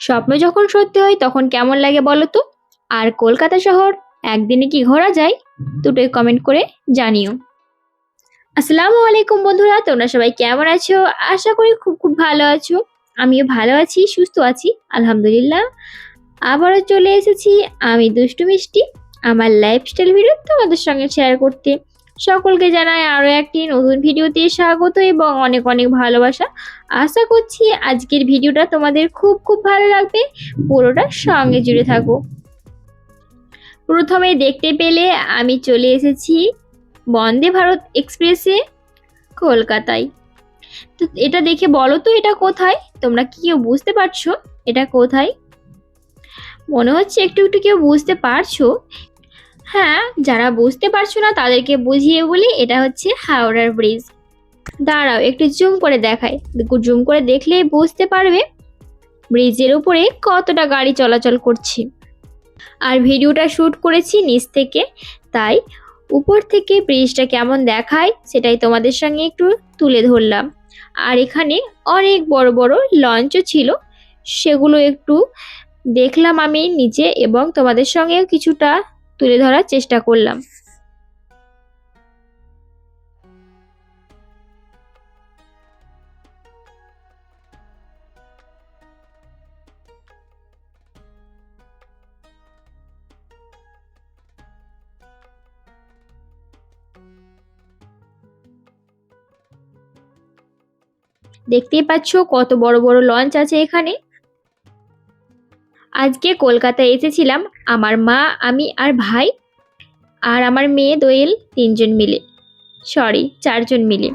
স্বপ্ন যখন সত্যি হয়, তখন কেমন লাগে বলো তো? আর কলকাতা শহর, একদিনে কি ঘোরা যায়? দুটোই কমেন্ট করে জানিও। আসসালামু আলাইকুম বন্ধুরা, তোমরা সবাই কেমন আছো? আশা করি খুব খুব ভালো আছো। আমিও ভালো আছি, সুস্থ আছি, আলহামদুলিল্লাহ। আবারও চলে এসেছি আমি দুষ্টু মিষ্টি, আমার লাইফস্টাইল ভিডিও তোমাদের সঙ্গে শেয়ার করতে। সকলকে জানাই আরও একটি নতুন ভিডিওতে স্বাগত এবং অনেক অনেক ভালোবাসা। আশা করছি আজকের ভিডিওটা তোমাদের খুব খুব ভালো লাগবে। পুরোটা সঙ্গে জুড়ে থাকো। প্রথমে দেখতে পেলে আমি চলে এসেছি বন্দে ভারত এক্সপ্রেসে কলকাতায়। তো এটা দেখে বলো তো এটা কোথায়? তোমরা কি কেউ বুঝতে পারছ এটা কোথায়? মনে হচ্ছে একটু একটু কেউ বুঝতে পারছ। হ্যাঁ যারা বুঝতে পারছ না তাদেরকে বুঝিয়ে বলি, এটা হচ্ছে হাওড়ার ব্রিজ দাঁড়াও, একটু জুম করে দেখায় জুম করে দেখলেই বুঝতে পারবে ব্রিজের উপরে কতটা গাড়ি চলাচল করছে। আর ভিডিওটা শ্যুট করেছি নিচ থেকে, তাই উপর থেকে ব্রিজটা কেমন দেখায় সেটাই তোমাদের সঙ্গে একটু তুলে ধরলাম। আর এখানে অনেক বড় বড় লঞ্চও ছিল, সেগুলো একটু দেখলাম আমি নিচে এবং তোমাদের সঙ্গেও কিছুটা তুলে ধরার চেষ্টা করলাম। দেখতেই পাচ্ছ কত বড় বড় লঞ্চ আছে এখানে। আজকে কলকাতায় এসেছিলাম আমার মা, আমি আর ভাই আর আমার মেয়ে দোয়েল তিনজন মিলে। সরি চারজন মিলে।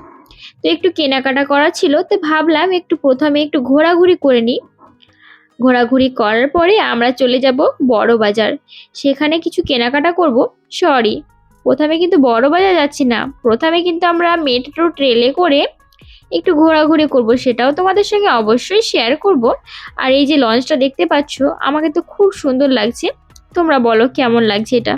তো একটু কেনাকাটা করা ছিল, তো ভাবলাম একটু প্রথমে একটু ঘোরাঘুরি করে নিই। ঘোরাঘুরি করার পরে আমরা চলে যাব বড় বাজার। সেখানে কিছু কেনাকাটা করব। সরি প্রথমে কিন্তু বড় বাজার যাচ্ছি না। প্রথমে কিন্তু আমরা মেট্রো ট্রেলে করে একটু ঘোরাঘুরি করব সেটাও তোমাদের সঙ্গে অবশ্যই শেয়ার করব। আর এই যে লঞ্চটা দেখতে পাচ্ছ, আমাকে তো খুব সুন্দর লাগছে। তোমরা বলো কেমন লাগছে এটা?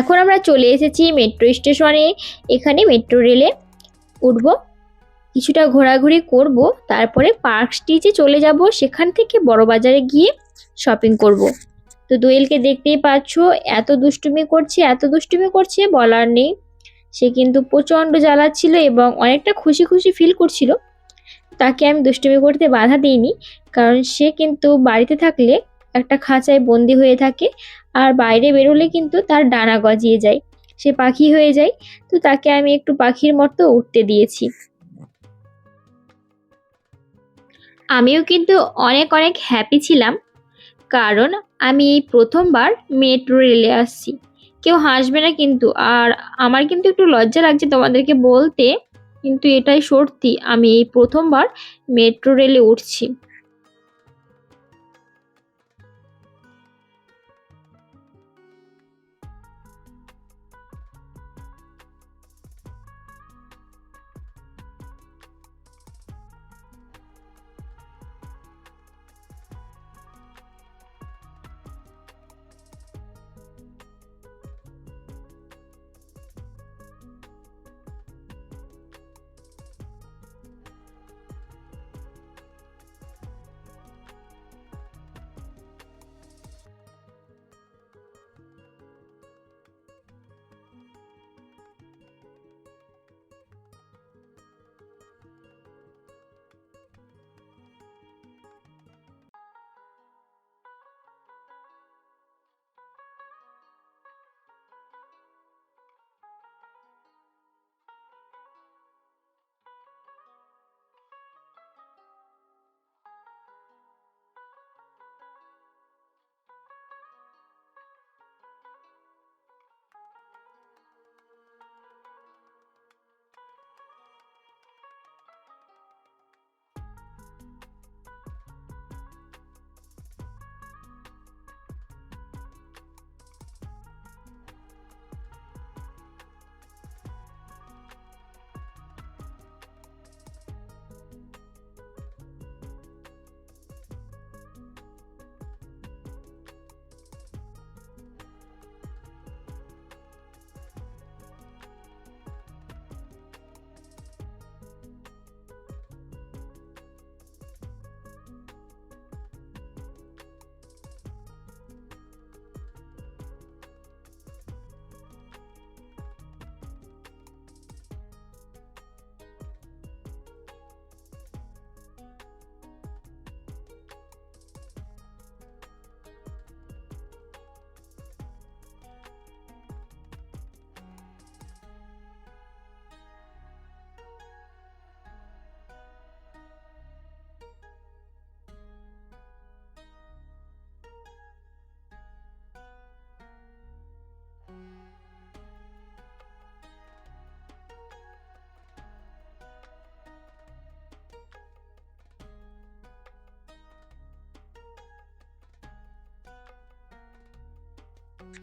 এখন আমরা চলে এসেছি মেট্রো স্টেশনে এখানে মেট্রো রেলে উঠব। কিছুটা ঘোরাঘুরি করব। তারপরে পার্ক স্ট্রিচে চলে যাব। সেখান থেকে বড় বাজারে গিয়ে শপিং করব। তো দোয়েলকে দেখতেই পাচ্ছ, এত দুষ্টুমি করছে, এত দুষ্টুমি করছে বলার নেই। সে কিন্তু প্রচণ্ড জ্বালাচ্ছিল এবং অনেকটা খুশি খুশি ফিল করছিল। তাকে আমি দুষ্টুমি করতে বাধা দিইনি। কারণ সে কিন্তু বাড়িতে থাকলে একটা খাঁচায় বন্দি হয়ে থাকে। আর বাইরে বেরোলে কিন্তু তার ডানা গজিয়ে যায়। সে পাখি হয়ে যায়, তো তাকে আমি একটু পাখির মতো উঠতে দিয়েছি। আমিও কিন্তু অনেক অনেক হ্যাপি ছিলাম, কারণ আমি এই প্রথমবার মেট্রো রেলে আসছি। কেউ হাসবে না কিন্তু, আর আমার কিন্তু একটু লজ্জা লাগছে তোমাদেরকে বলতে, কিন্তু এটাই সত্যি, আমি এই প্রথমবার মেট্রো রেলে উঠছি।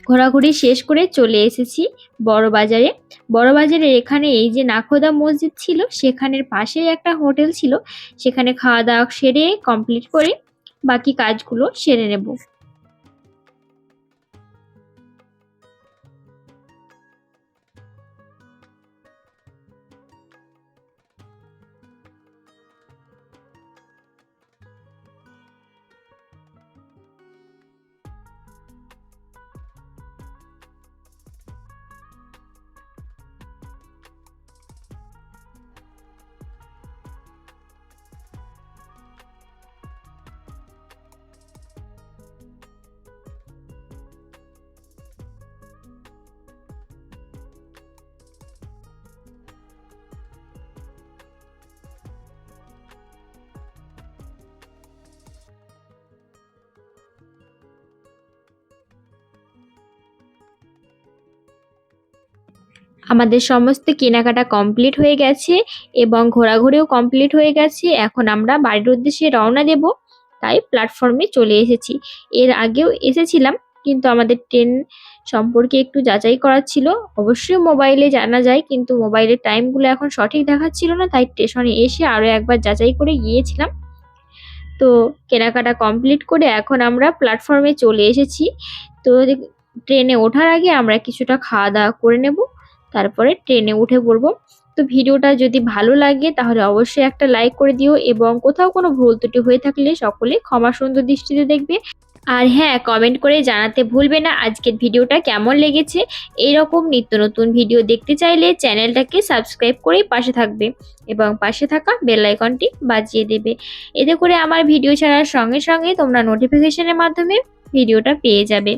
ঘোরাঘুরি শেষ করে চলে এসেছি বড় বাজারে বড় বাজারের এখানে এই যে নাখোদা মসজিদ ছিল, সেখানের পাশেই একটা হোটেল ছিল। সেখানে খাওয়া দাওয়া সেরে কমপ্লিট করে বাকি কাজগুলো সেরে নেব। আমাদের সমস্ত কেনাকাটা কমপ্লিট হয়ে গেছে এবং ঘোরাঘুরিও কমপ্লিট হয়ে গেছে। এখন আমরা বাড়ির উদ্দেশ্যে রওনা দেব। তাই প্ল্যাটফর্মে চলে এসেছি। এর আগেও এসেছিলাম, কিন্তু আমাদের ট্রেন সম্পর্কে একটু যাচাই করার ছিল। অবশ্যই মোবাইলে জানা যায়, কিন্তু মোবাইলের টাইমগুলো এখন সঠিক দেখাচ্ছিল না, তাই স্টেশনে এসে আরও একবার যাচাই করে গিয়েছিলাম। তো কেনাকাটা কমপ্লিট করে এখন আমরা প্ল্যাটফর্মে চলে এসেছি। তো ট্রেনে ওঠার আগে আমরা কিছুটা খাওয়া দাওয়া করে নেব। তারপরে ট্রেনে উঠে পড়ব। তো ভিডিওটা যদি ভালো লাগে তাহলে অবশ্যই একটা লাইক করে দিও এবং কোথাও কোনো ভুল ত্রুটি হয়ে থাকলে সকলে ক্ষমা সুন্দর দৃষ্টিতে দেখবে। আর হ্যাঁ কমেন্ট করে জানাতে ভুলবে না আজকের ভিডিওটা কেমন লেগেছে। এইরকম নিত্য নতুন ভিডিও দেখতে চাইলে চ্যানেলটাকে সাবস্ক্রাইব করেই পাশে থাকবে এবং পাশে থাকা বেল আইকনটি বাজিয়ে দেবে। এতে করে আমার ভিডিও ছাড়ার সঙ্গে সঙ্গে তোমরা নোটিফিকেশনের মাধ্যমে ভিডিওটা পেয়ে যাবে।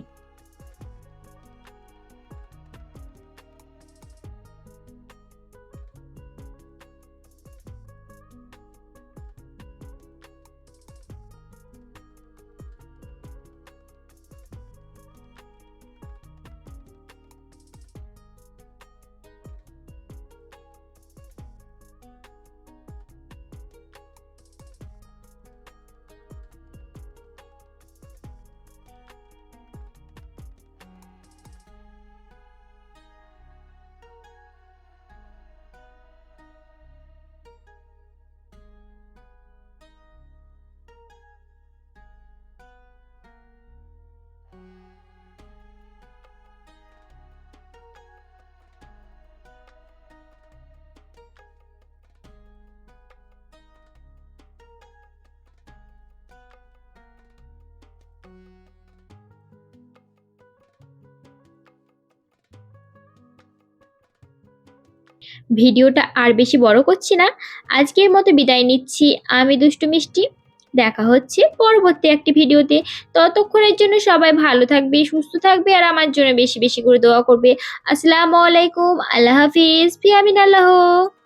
ভিডিওটা আর বেশি বড় করছি না। আজকের মতো বিদায় নিচ্ছি। আমি দুষ্টু মিষ্টি। দেখা হচ্ছে পরবর্তী একটি ভিডিওতে। ততক্ষণের জন্য সবাই ভালো থাকবে, সুস্থ থাকবে আর আমার জন্য বেশি বেশি করে দোয়া করবে। আসসালামু আলাইকুম। আল্লাহ হাফিজ। ফিয়ামিন আল্লাহ।